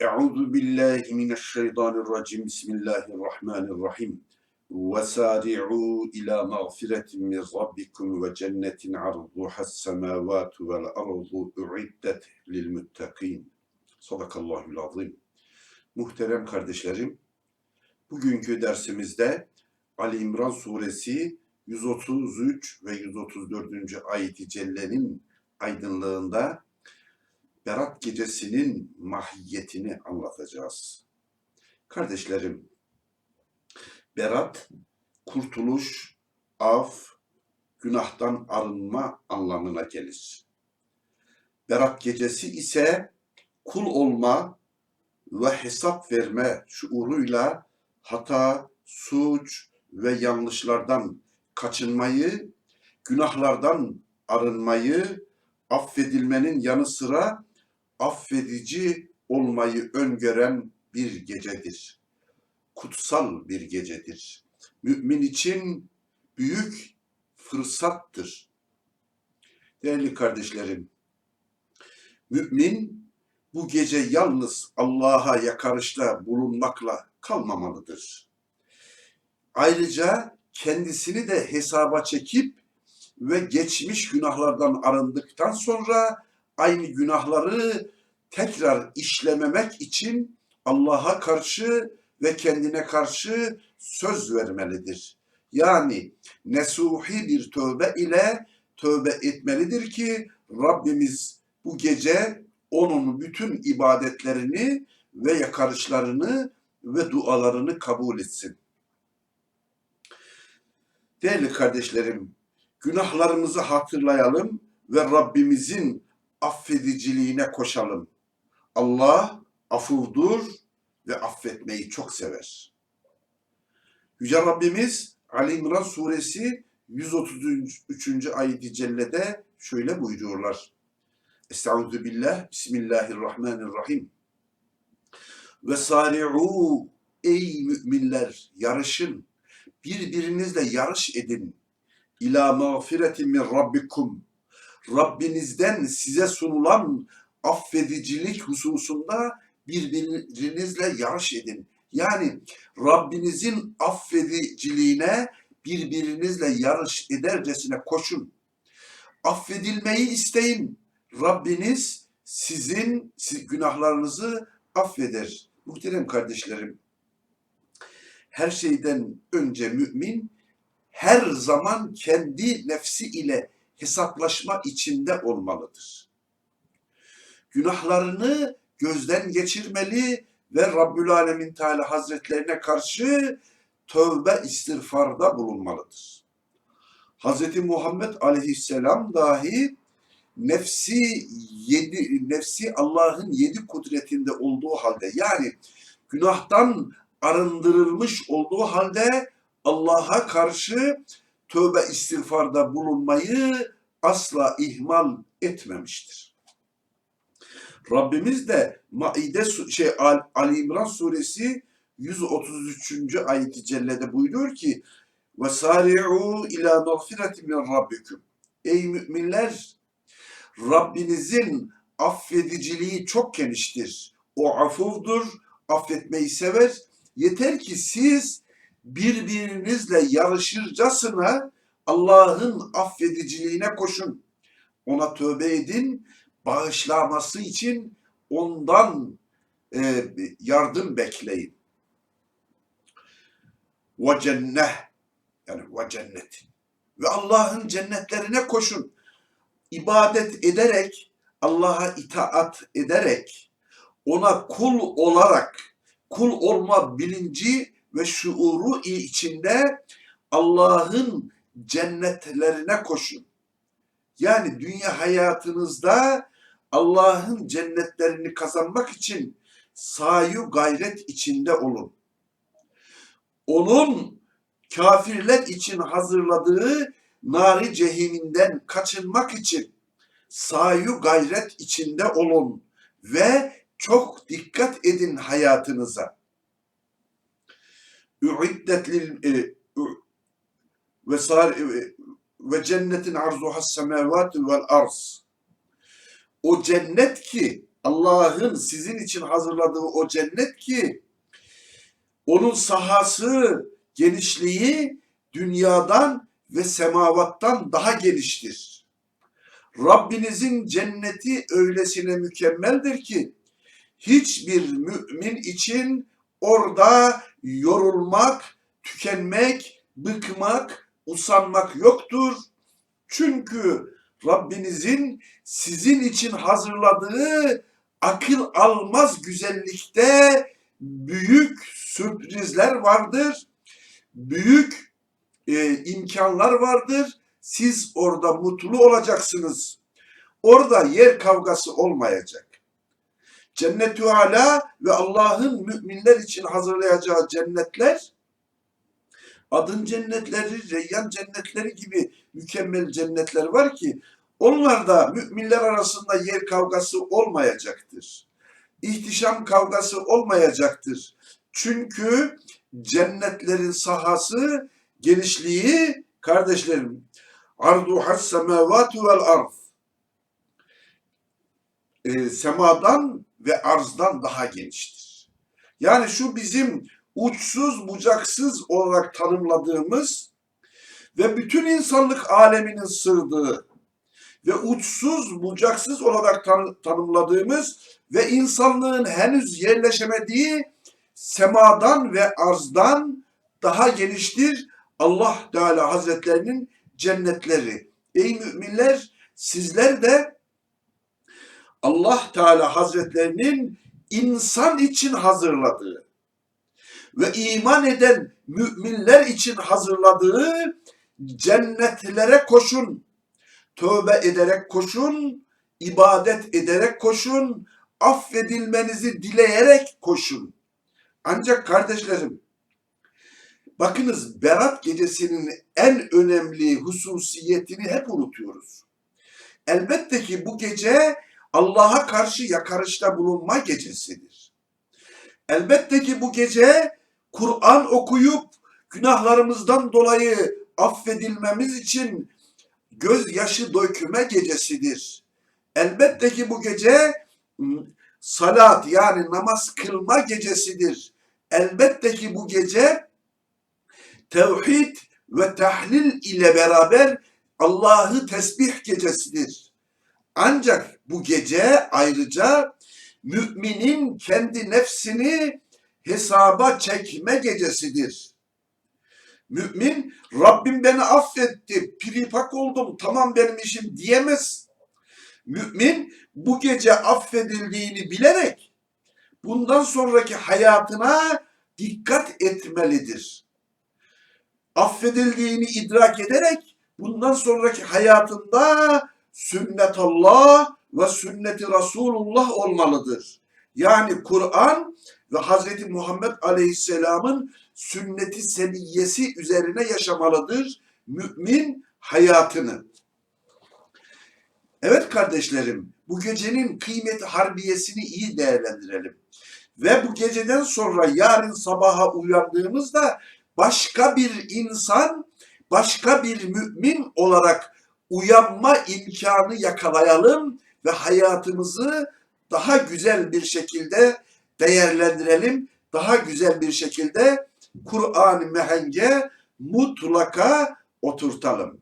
Euzu billahi mineşşeytanirracim. Bismillahirrahmanirrahim. Ve sari'u ila mağfiretin min rabbikum ve cennetin arduhas semavatu vel ardu uiddet lil muttaqin. Sadakallahul azim. Muhterem kardeşlerim, bugünkü dersimizde Ali İmran suresi 133 ve 134. ayet-i cellenin aydınlığında Berat gecesinin mahiyetini anlatacağız. Kardeşlerim, Berat, kurtuluş, af, günahtan arınma anlamına gelir. Berat gecesi ise kul olma ve hesap verme şuuruyla hata, suç ve yanlışlardan kaçınmayı, günahlardan arınmayı, affedilmenin yanı sıra affedici olmayı öngören bir gecedir. Kutsal bir gecedir. Mümin için büyük fırsattır. Değerli kardeşlerim, mümin bu gece yalnız Allah'a yakarışta bulunmakla kalmamalıdır. Ayrıca kendisini de hesaba çekip ve geçmiş günahlardan arındıktan sonra aynı günahları tekrar işlememek için Allah'a karşı ve kendine karşı söz vermelidir. Yani nesuhi bir tövbe ile tövbe etmelidir ki Rabbimiz bu gece onun bütün ibadetlerini ve yakarışlarını ve dualarını kabul etsin. Değerli kardeşlerim, günahlarımızı hatırlayalım ve Rabbimizin affediciliğine koşalım. Allah afuvdur ve affetmeyi çok sever. Yüce Rabbimiz Ali İmran suresi 133. ayet-i cellede şöyle buyuruyorlar. Estaizu billah, Bismillahirrahmanirrahim. Ve sari'u ey müminler yarışın, birbirinizle yarış edin. İlâ mağfiretin min rabbikum. Rabbinizden size sunulan affedicilik hususunda birbirinizle yarış edin. Yani Rabbinizin affediciliğine birbirinizle yarış edercesine koşun. Affedilmeyi isteyin. Rabbiniz sizin günahlarınızı affeder. Muhterem kardeşlerim, her şeyden önce mümin her zaman kendi nefsi ile hesaplaşma içinde olmalıdır. Günahlarını gözden geçirmeli ve Rabbül Alemin Teala Hazretlerine karşı tövbe istiğfarda bulunmalıdır. Hz. Muhammed Aleyhisselam dahi nefsi yedi nefsi Allah'ın yedi kudretinde olduğu halde yani günahtan arındırılmış olduğu halde Allah'a karşı tövbe istiğfarda bulunmayı asla ihmal etmemiştir. Rabbimiz de Maide şey Ali İmran suresi 133. ayeti cellede buyuruyor ki ve sari'u ila mağfiretin min rabbikum. Ey müminler Rabbinizin affediciliği çok geniştir. O afuvdur, affetmeyi sever. Yeter ki siz birbirinizle yarışırcasına Allah'ın affediciliğine koşun. Ona tövbe edin, bağışlaması için ondan e, yardım bekleyin. Ve cenneh yani ve cennet. Ve Allah'ın cennetlerine koşun. İbadet ederek, Allah'a itaat ederek, ona kul olarak, kul olma bilinci ve şuuru içinde Allah'ın cennetlerine koşun. Yani dünya hayatınızda Allah'ın cennetlerini kazanmak için sayu gayret içinde olun. Onun kafirler için hazırladığı nari cehiminden kaçınmak için sayu gayret içinde olun ve çok dikkat edin hayatınıza. Üiddet lil e, ve e, ve cennetin arzuha semavat vel arz. O cennet ki Allah'ın sizin için hazırladığı o cennet ki onun sahası, genişliği dünyadan ve semavattan daha geniştir. Rabbinizin cenneti öylesine mükemmeldir ki hiçbir mümin için orada yorulmak, tükenmek, bıkmak, usanmak yoktur. Çünkü Rabbinizin sizin için hazırladığı akıl almaz güzellikte büyük sürprizler vardır. Büyük e, imkanlar vardır. Siz orada mutlu olacaksınız. Orada yer kavgası olmayacak. Cennetü Ala ve Allah'ın müminler için hazırlayacağı cennetler adın cennetleri, reyyan cennetleri gibi mükemmel cennetler var ki onlarda müminler arasında yer kavgası olmayacaktır. İhtişam kavgası olmayacaktır. Çünkü cennetlerin sahası, genişliği kardeşlerim ardu has semavatu vel arz e, semadan ve arzdan daha geniştir. Yani şu bizim uçsuz bucaksız olarak tanımladığımız ve bütün insanlık aleminin sırdığı ve uçsuz bucaksız olarak tan- tanımladığımız ve insanlığın henüz yerleşemediği semadan ve arzdan daha geniştir Allah Teala Hazretlerinin cennetleri. Ey müminler sizler de Allah Teala Hazretlerinin insan için hazırladığı ve iman eden müminler için hazırladığı cennetlere koşun. Tövbe ederek koşun, ibadet ederek koşun, affedilmenizi dileyerek koşun. Ancak kardeşlerim, bakınız Berat gecesinin en önemli hususiyetini hep unutuyoruz. Elbette ki bu gece Allah'a karşı yakarışta bulunma gecesidir. Elbette ki bu gece Kur'an okuyup günahlarımızdan dolayı affedilmemiz için gözyaşı döküme gecesidir. Elbette ki bu gece ım, salat yani namaz kılma gecesidir. Elbette ki bu gece tevhid ve tahlil ile beraber Allah'ı tesbih gecesidir. Ancak bu gece ayrıca müminin kendi nefsini hesaba çekme gecesidir. Mümin Rabbim beni affetti, piripak oldum, tamam benim işim diyemez. Mümin bu gece affedildiğini bilerek bundan sonraki hayatına dikkat etmelidir. Affedildiğini idrak ederek bundan sonraki hayatında sünnet Allah ve sünneti Resulullah olmalıdır. Yani Kur'an ve Hz. Muhammed Aleyhisselam'ın sünneti seniyyesi üzerine yaşamalıdır mümin hayatını. Evet kardeşlerim, bu gecenin kıymeti harbiyesini iyi değerlendirelim. Ve bu geceden sonra yarın sabaha uyandığımızda başka bir insan, başka bir mümin olarak uyanma imkanı yakalayalım ve hayatımızı daha güzel bir şekilde değerlendirelim. Daha güzel bir şekilde Kur'an-ı Mehenge mutlaka oturtalım.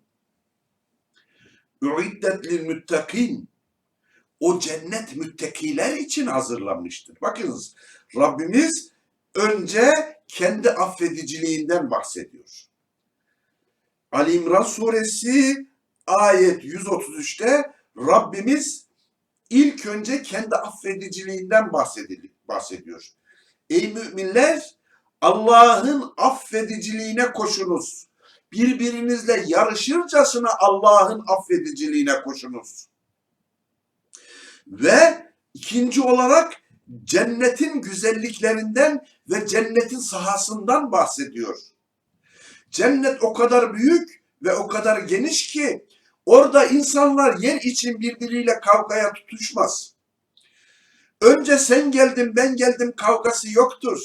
Üiddet lil müttakin. O cennet müttakiler için hazırlanmıştır. Bakınız Rabbimiz önce kendi affediciliğinden bahsediyor. Ali İmran suresi ayet 133'te Rabbimiz ilk önce kendi affediciliğinden bahsedil- bahsediyor. Ey müminler Allah'ın affediciliğine koşunuz. Birbirinizle yarışırcasına Allah'ın affediciliğine koşunuz. Ve ikinci olarak cennetin güzelliklerinden ve cennetin sahasından bahsediyor. Cennet o kadar büyük ve o kadar geniş ki orada insanlar yer için birbiriyle kavgaya tutuşmaz. Önce sen geldin ben geldim kavgası yoktur.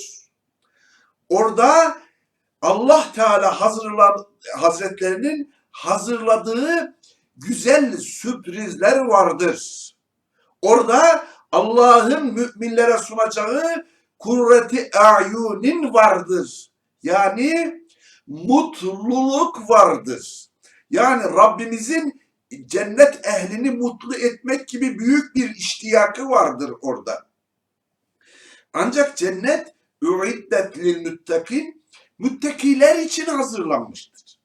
Orada Allah Teala hazırlar, Hazretlerinin hazırladığı güzel sürprizler vardır. Orada Allah'ın müminlere sunacağı kurreti ayunin vardır. Yani mutluluk vardır. Yani Rabbimizin cennet ehlini mutlu etmek gibi büyük bir iştiyakı vardır orada. Ancak cennet üiddet lil müttakin müttakiler için hazırlanmıştır.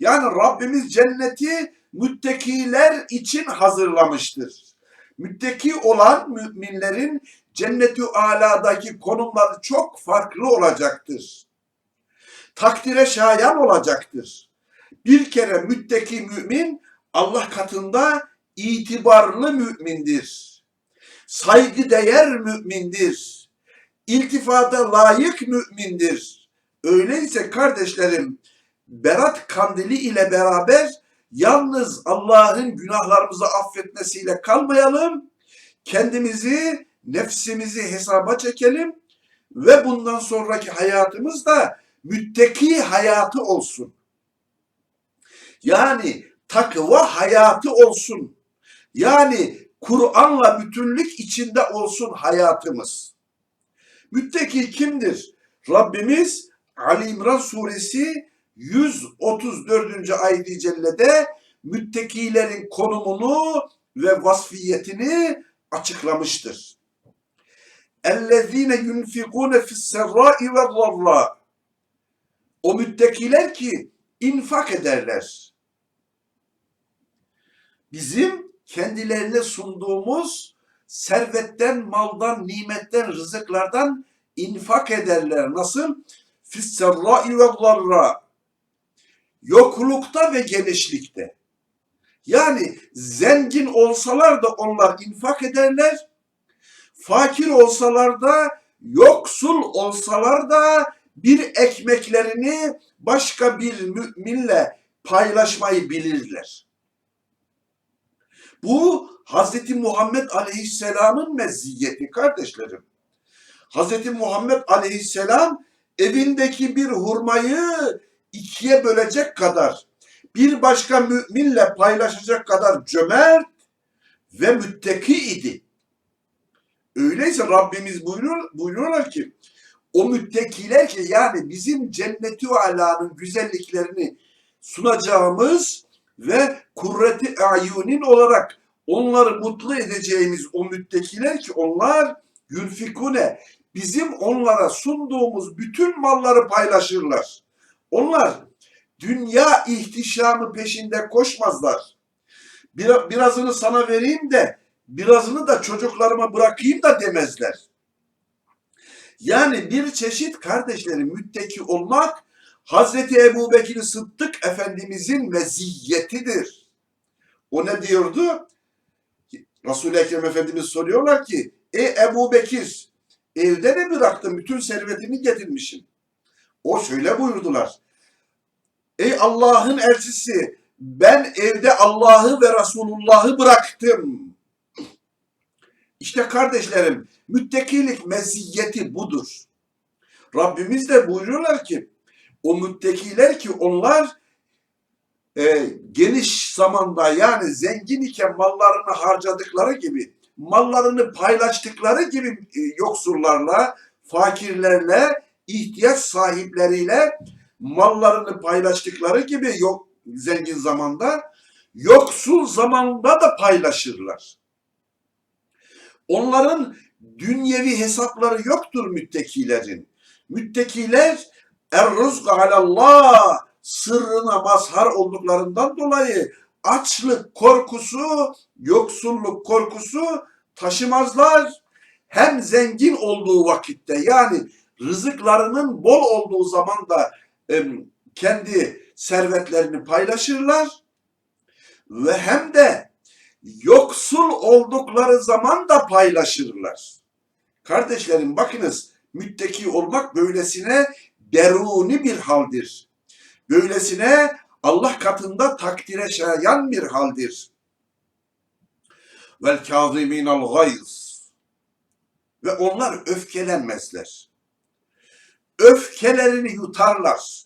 Yani Rabbimiz cenneti müttakiler için hazırlamıştır. Müttaki olan müminlerin cennetü aladaki konumları çok farklı olacaktır. Takdire şayan olacaktır. Bir kere müttaki mümin Allah katında itibarlı mümindir. Saygıdeğer mümindir. İltifata layık mümindir. Öyleyse kardeşlerim Berat kandili ile beraber yalnız Allah'ın günahlarımızı affetmesiyle kalmayalım. Kendimizi, nefsimizi hesaba çekelim ve bundan sonraki hayatımız da müttaki hayatı olsun. Yani takva hayatı olsun. Yani Kur'an'la bütünlük içinde olsun hayatımız. Müttaki kimdir? Rabbimiz Ali İmran suresi 134. ayet-i cellede müttakilerin konumunu ve vasfiyetini açıklamıştır. اَلَّذ۪ينَ يُنْفِقُونَ فِي السَّرَّاءِ وَالضَّرَّاءِ O müttakiler ki infak ederler. Bizim kendilerine sunduğumuz servetten, maldan, nimetten, rızıklardan infak ederler. Nasıl? Fisserra'i ve. Yoklukta ve genişlikte. Yani zengin olsalar da onlar infak ederler. Fakir olsalar da, yoksul olsalar da bir ekmeklerini başka bir müminle paylaşmayı bilirler. Bu Hz. Muhammed Aleyhisselam'ın meziyeti kardeşlerim. Hz. Muhammed Aleyhisselam evindeki bir hurmayı ikiye bölecek kadar, bir başka müminle paylaşacak kadar cömert ve müttaki idi. Öyleyse Rabbimiz buyuruyor, buyuruyorlar ki o müttakiler ki yani bizim cenneti alanın güzelliklerini sunacağımız ve kurreti ayunin olarak onları mutlu edeceğimiz o müttakiler ki onlar yünfikune bizim onlara sunduğumuz bütün malları paylaşırlar. Onlar dünya ihtişamı peşinde koşmazlar. Bir, birazını sana vereyim de birazını da çocuklarıma bırakayım da demezler. Yani bir çeşit kardeşlerim mütteki olmak Hazreti Ebu Bekir Sıddık Efendimizin meziyetidir. O ne diyordu? Resul-i Ekrem Efendimiz soruyorlar ki, e Ebu Bekir evde ne bıraktın? Bütün servetini getirmişsin. O şöyle buyurdular. Ey Allah'ın elçisi ben evde Allah'ı ve Resulullah'ı bıraktım. İşte kardeşlerim müttakilik meziyeti budur. Rabbimiz de buyuruyorlar ki o müttakiler ki onlar e, geniş zamanda yani zengin iken mallarını harcadıkları gibi mallarını paylaştıkları gibi e, yoksullarla, fakirlerle, ihtiyaç sahipleriyle mallarını paylaştıkları gibi yok zengin zamanda yoksul zamanda da paylaşırlar. Onların dünyevi hesapları yoktur müttakilerin. Müttakiler er rızkı alallah sırrına mazhar olduklarından dolayı açlık korkusu, yoksulluk korkusu taşımazlar. Hem zengin olduğu vakitte yani rızıklarının bol olduğu zaman da kendi servetlerini paylaşırlar ve hem de yoksul oldukları zaman da paylaşırlar. Kardeşlerim bakınız mütteki olmak böylesine deruni bir haldir. Böylesine Allah katında takdire şayan bir haldir. Vel kâzimînel gayz. Ve onlar öfkelenmezler. Öfkelerini yutarlar.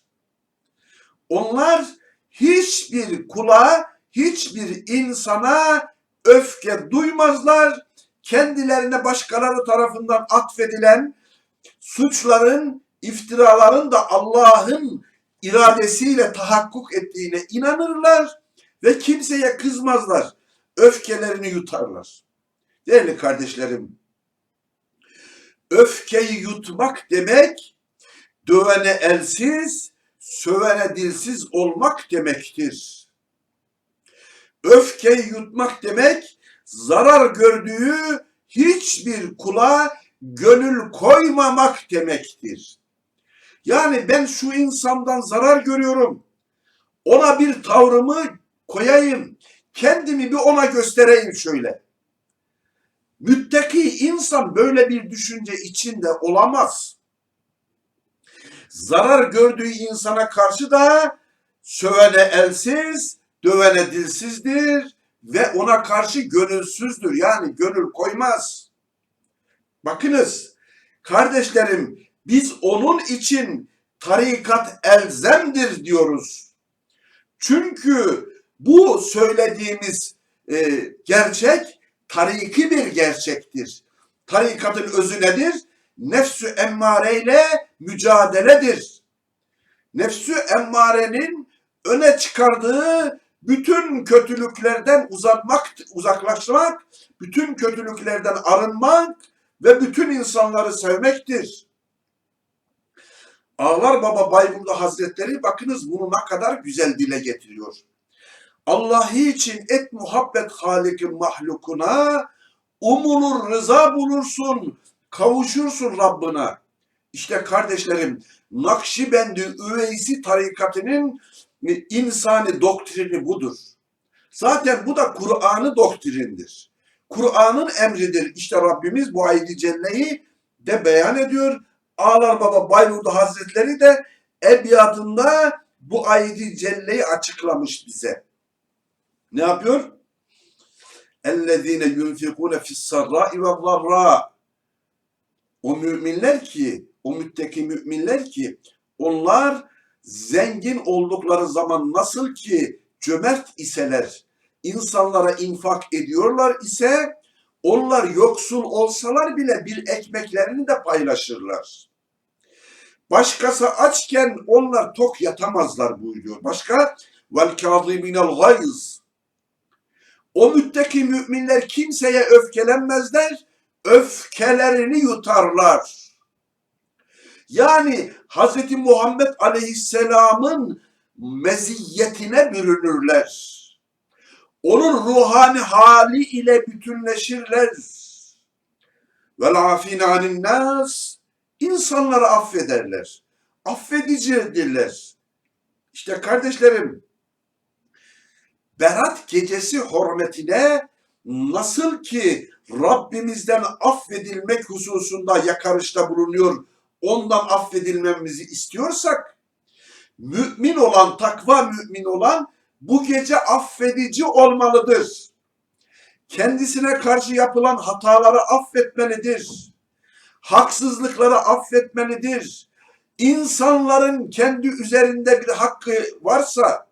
Onlar hiçbir kula, hiçbir insana öfke duymazlar. kendilerine başkaları tarafından atfedilen suçların, iftiraların da Allah'ın iradesiyle tahakkuk ettiğine inanırlar ve kimseye kızmazlar. Öfkelerini yutarlar. Değerli kardeşlerim, öfkeyi yutmak demek dövene elsiz, sövene dilsiz olmak demektir. Öfkeyi yutmak demek zarar gördüğü hiçbir kula gönül koymamak demektir. Yani ben şu insandan zarar görüyorum. Ona bir tavrımı koyayım. Kendimi bir ona göstereyim şöyle. Müttaki insan böyle bir düşünce içinde olamaz. Zarar gördüğü insana karşı da sövene elsiz, dövene dilsizdir ve ona karşı gönülsüzdür. Yani gönül koymaz. Bakınız kardeşlerim biz onun için tarikat elzemdir diyoruz. Çünkü bu söylediğimiz e, gerçek tariki bir gerçektir. Tarikatın özü nedir? Nefsü emmareyle mücadeledir. Nefsü emmarenin öne çıkardığı bütün kötülüklerden uzatmak, uzaklaşmak, bütün kötülüklerden arınmak ve bütün insanları sevmektir. Ağlar Baba Bayburlu Hazretleri bakınız bunu ne kadar güzel dile getiriyor. Allah için et muhabbet halikin mahlukuna, umulur rıza bulursun, kavuşursun Rabbına. İşte kardeşlerim, Nakşibendi Üveysi tarikatının insani doktrini budur. Zaten bu da Kur'an'ı doktrindir. Kur'an'ın emridir. İşte Rabbimiz bu ayet-i de beyan ediyor. Ağlar Baba Bayburdu Hazretleri de ebiyatında bu ayet-i celleyi açıklamış bize. Ne yapıyor? اَلَّذ۪ينَ يُنْفِقُونَ فِي السَّرَّاءِ وَالضَّرَّاءِ O müminler ki, o mütteki müminler ki, onlar zengin oldukları zaman nasıl ki cömert iseler, insanlara infak ediyorlar ise, onlar yoksul olsalar bile bir ekmeklerini de paylaşırlar. Başkası açken onlar tok yatamazlar buyuruyor. Başka? Vel kâzîminel gayz. O müttaki müminler kimseye öfkelenmezler, öfkelerini yutarlar. Yani Hz. Muhammed Aleyhisselam'ın meziyetine bürünürler. Onun ruhani hali ile bütünleşirler. Vel afine anin nas insanları affederler. Affedicidirler. İşte kardeşlerim Berat gecesi hürmetine nasıl ki Rabbimizden affedilmek hususunda yakarışta bulunuyor, ondan affedilmemizi istiyorsak, mümin olan, takva mümin olan bu gece affedici olmalıdır. Kendisine karşı yapılan hataları affetmelidir. Haksızlıkları affetmelidir. İnsanların kendi üzerinde bir hakkı varsa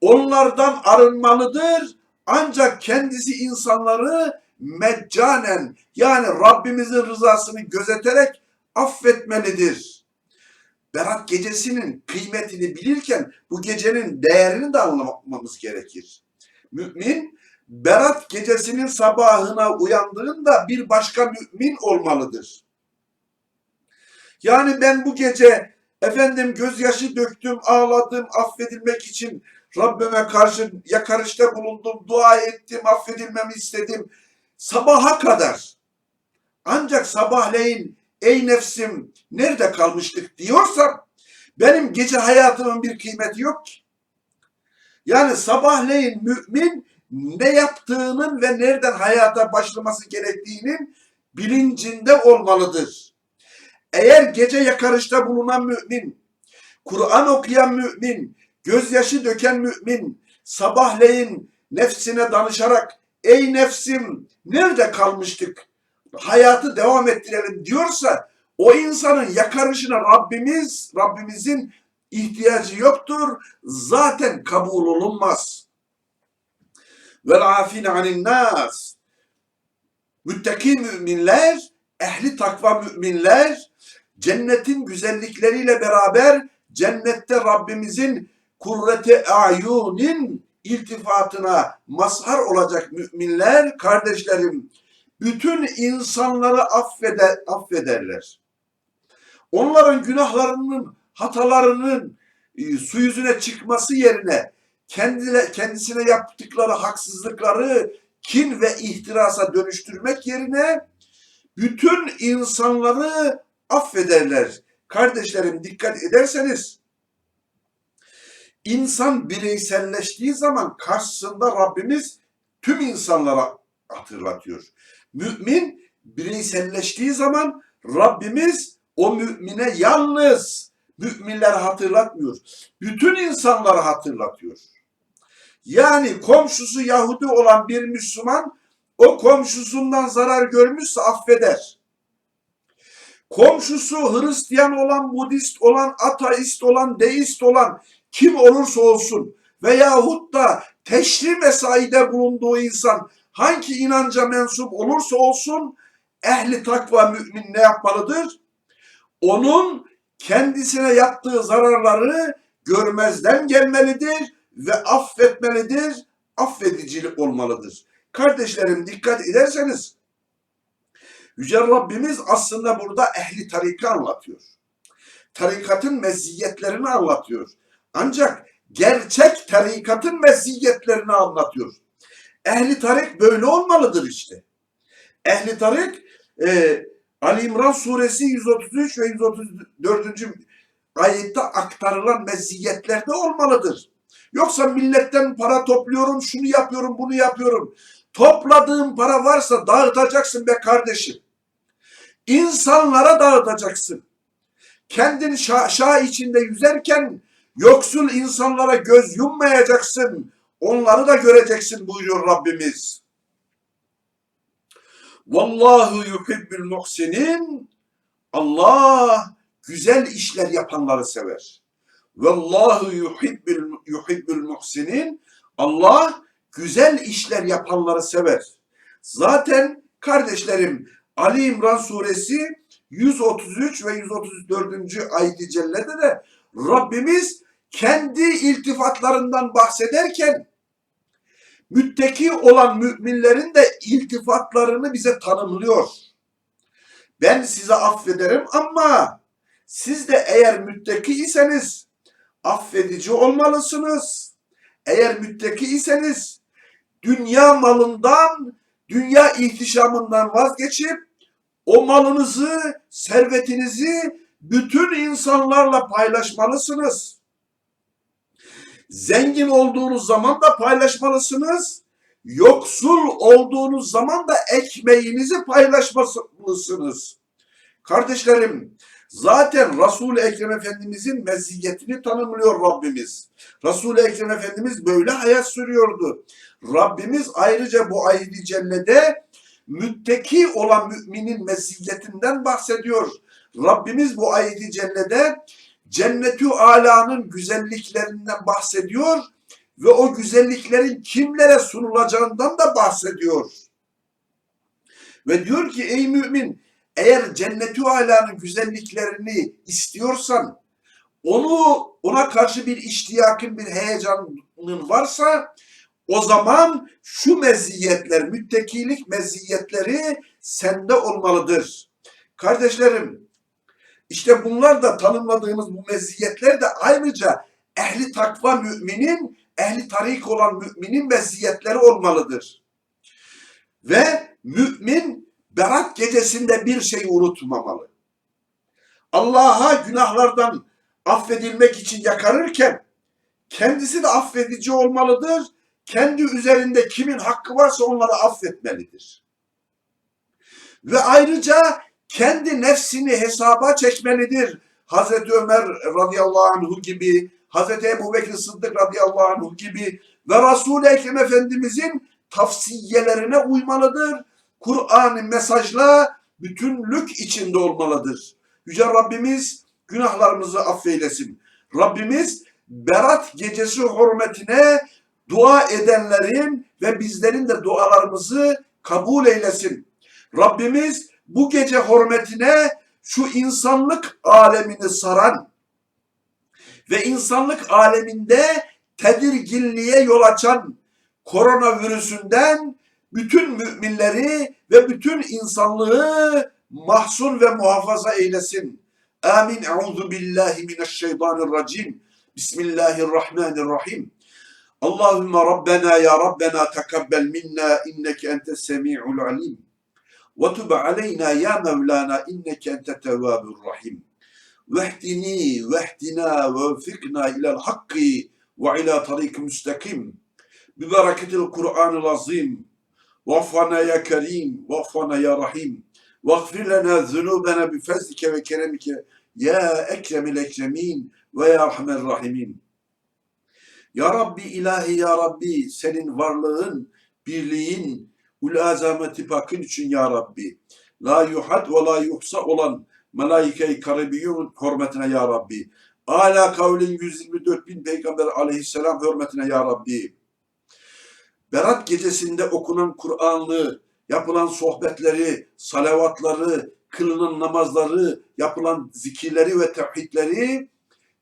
onlardan arınmalıdır. Ancak kendisi insanları meccanen yani Rabbimizin rızasını gözeterek affetmelidir. Berat gecesinin kıymetini bilirken bu gecenin değerini de anlamamız gerekir. Mümin Berat gecesinin sabahına uyandığında bir başka mümin olmalıdır. Yani ben bu gece efendim gözyaşı döktüm, ağladım, affedilmek için Rabbime karşı yakarışta bulundum, dua ettim, affedilmemi istedim. Sabaha kadar. Ancak sabahleyin ey nefsim nerede kalmıştık diyorsam benim gece hayatımın bir kıymeti yok ki. Yani sabahleyin mümin ne yaptığının ve nereden hayata başlaması gerektiğinin bilincinde olmalıdır. Eğer gece yakarışta bulunan mümin, Kur'an okuyan mümin, gözyaşı döken mümin, sabahleyin nefsine danışarak ey nefsim nerede kalmıştık? Hayatı devam ettirelim diyorsa o insanın yakarışına Rabbimiz, Rabbimizin ihtiyacı yoktur. Zaten kabul olunmaz. Vel afine anin nas. müttaki müminler, ehli takva müminler cennetin güzellikleriyle beraber cennette Rabbimizin kurrete ayunin iltifatına mazhar olacak müminler kardeşlerim bütün insanları affeder, affederler. Onların günahlarının, hatalarının e, su yüzüne çıkması yerine kendine, kendisine yaptıkları haksızlıkları kin ve ihtirasa dönüştürmek yerine bütün insanları affederler. Kardeşlerim dikkat ederseniz insan bireyselleştiği zaman karşısında Rabbimiz tüm insanlara hatırlatıyor. Mümin bireyselleştiği zaman Rabbimiz o mümine yalnız müminler hatırlatmıyor. Bütün insanları hatırlatıyor. Yani komşusu Yahudi olan bir Müslüman o komşusundan zarar görmüşse affeder. Komşusu Hristiyan olan, Budist olan, ateist olan, deist olan kim olursa olsun veyahut da teşri mesaide bulunduğu insan hangi inanca mensup olursa olsun ehli takva mümin ne yapmalıdır? Onun kendisine yaptığı zararları görmezden gelmelidir ve affetmelidir, affedicilik olmalıdır. Kardeşlerim dikkat ederseniz Yüce Rabbimiz aslında burada ehli tarika anlatıyor. Tarikatın meziyetlerini anlatıyor. Ancak gerçek tarikatın meziyetlerini anlatıyor. Ehli tarik böyle olmalıdır işte. Ehli tarik e, Ali İmran suresi 133 ve 134. ayette aktarılan meziyetlerde olmalıdır. Yoksa milletten para topluyorum, şunu yapıyorum, bunu yapıyorum. Topladığın para varsa dağıtacaksın be kardeşim. İnsanlara dağıtacaksın. Kendin şaşa içinde yüzerken yoksul insanlara göz yummayacaksın. Onları da göreceksin buyuruyor Rabbimiz. Vallahu yuhibbül muhsinin. Allah güzel işler yapanları sever. Vallahu yuhibbül, yuhibbül muhsinin. Allah güzel işler yapanları sever. Zaten kardeşlerim Ali İmran suresi 133 ve 134. ayet-i cellede de Rabbimiz kendi iltifatlarından bahsederken mütteki olan müminlerin de iltifatlarını bize tanımlıyor. Ben size affederim ama siz de eğer mütteki iseniz affedici olmalısınız. Eğer mütteki iseniz dünya malından, dünya ihtişamından vazgeçip o malınızı, servetinizi bütün insanlarla paylaşmalısınız. Zengin olduğunuz zaman da paylaşmalısınız. Yoksul olduğunuz zaman da ekmeğinizi paylaşmalısınız. Kardeşlerim, zaten Resul-i Ekrem Efendimizin meziyetini tanımlıyor Rabbimiz. Resul-i Ekrem Efendimiz böyle hayat sürüyordu. Rabbimiz ayrıca bu ayet-i cellede mütteki olan müminin meziyetinden bahsediyor. Rabbimiz bu ayet-i cellede cennetü alanın güzelliklerinden bahsediyor ve o güzelliklerin kimlere sunulacağından da bahsediyor. Ve diyor ki ey mümin eğer cennetü alanın güzelliklerini istiyorsan onu ona karşı bir iştiyakın bir heyecanın varsa o zaman şu meziyetler, müttekilik meziyetleri sende olmalıdır. Kardeşlerim, işte bunlar da tanımladığımız bu meziyetler de ayrıca ehli takva müminin, ehli tarik olan müminin meziyetleri olmalıdır. Ve mümin berat gecesinde bir şey unutmamalı. Allah'a günahlardan affedilmek için yakarırken kendisi de affedici olmalıdır. Kendi üzerinde kimin hakkı varsa onları affetmelidir. Ve ayrıca kendi nefsini hesaba çekmelidir. Hazreti Ömer radıyallahu anhu gibi, Hazreti Ebu Bekir Sıddık radıyallahu anhu gibi ve Resul-i Ekrem Efendimizin tavsiyelerine uymalıdır. Kur'an mesajla bütünlük içinde olmalıdır. Yüce Rabbimiz günahlarımızı affeylesin. Rabbimiz Berat gecesi hürmetine dua edenlerin ve bizlerin de dualarımızı kabul eylesin. Rabbimiz bu gece hürmetine şu insanlık alemini saran ve insanlık aleminde tedirginliğe yol açan koronavirüsünden bütün müminleri ve bütün insanlığı mahzun ve muhafaza eylesin. Amin. Euzu billahi mineşşeytanirracim. Bismillahirrahmanirrahim. Allahümme Rabbena ya Rabbena tekabbel minna inneke entes semi'ul alim. Ve tub aleyna ya Mevlana inneke ente tevvabur rahim. Vehdini vehdina ve veffikna ilel hakki ve ila tarik müstakim. Bibereketil Kur'anil azim. Vaffana ya kerim, vaffana ya rahim. Vaghfir lana zunubana bifezlike ve keremike ya ekremil ekremin ve ya rahmer rahimin. Ya ilahi ya senin varlığın, birliğin, ul azameti pakın için ya Rabbi. La yuhad ve la yuhsa olan melaike-i karibiyun hürmetine ya Rabbi. Ala kavlin 124 bin peygamber aleyhisselam hürmetine ya Rabbi. Berat gecesinde okunan Kur'an'ı, yapılan sohbetleri, salavatları, kılınan namazları, yapılan zikirleri ve tevhidleri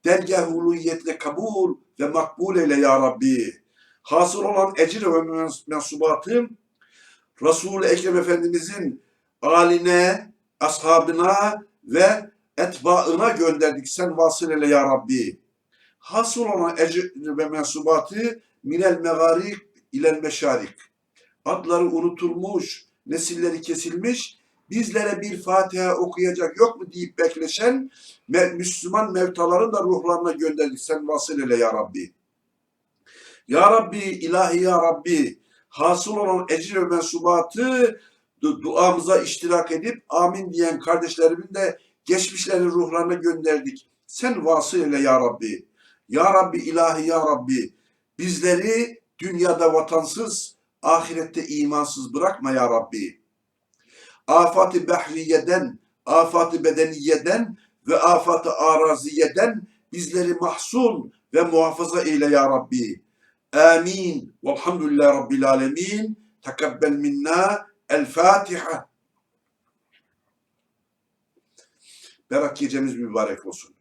dergah uluhiyetle kabul ve makbul eyle ya Rabbi. Hasıl olan ecir ve mens- mensubatı Resul-i Ekrem Efendimizin aline, ashabına ve etbaına gönderdik. Sen vasıl eyle ya Rabbi. Hasıl olan ecir ve mensubatı minel megarik ilel meşarik. Adları unutulmuş, nesilleri kesilmiş, bizlere bir Fatiha okuyacak yok mu deyip bekleşen Müslüman mevtaların da ruhlarına gönderdik. Sen vasıl eyle ya Rabbi. Ya Rabbi, ilahi ya Rabbi, hasıl olan ecir ve mensubatı du- duamıza iştirak edip amin diyen kardeşlerimin de geçmişlerin ruhlarına gönderdik. Sen vasıl eyle ya Rabbi. Ya Rabbi, ilahi ya Rabbi, bizleri dünyada vatansız, ahirette imansız bırakma ya Rabbi. Afat-ı behriyeden, afat-ı bedeniyeden ve afat-ı araziyeden bizleri mahzun ve muhafaza eyle ya Rabbi. Amin. Velhamdülillah Rabbil alemin. Tekabbel minna. El Fatiha. Berak gecemiz mübarek olsun.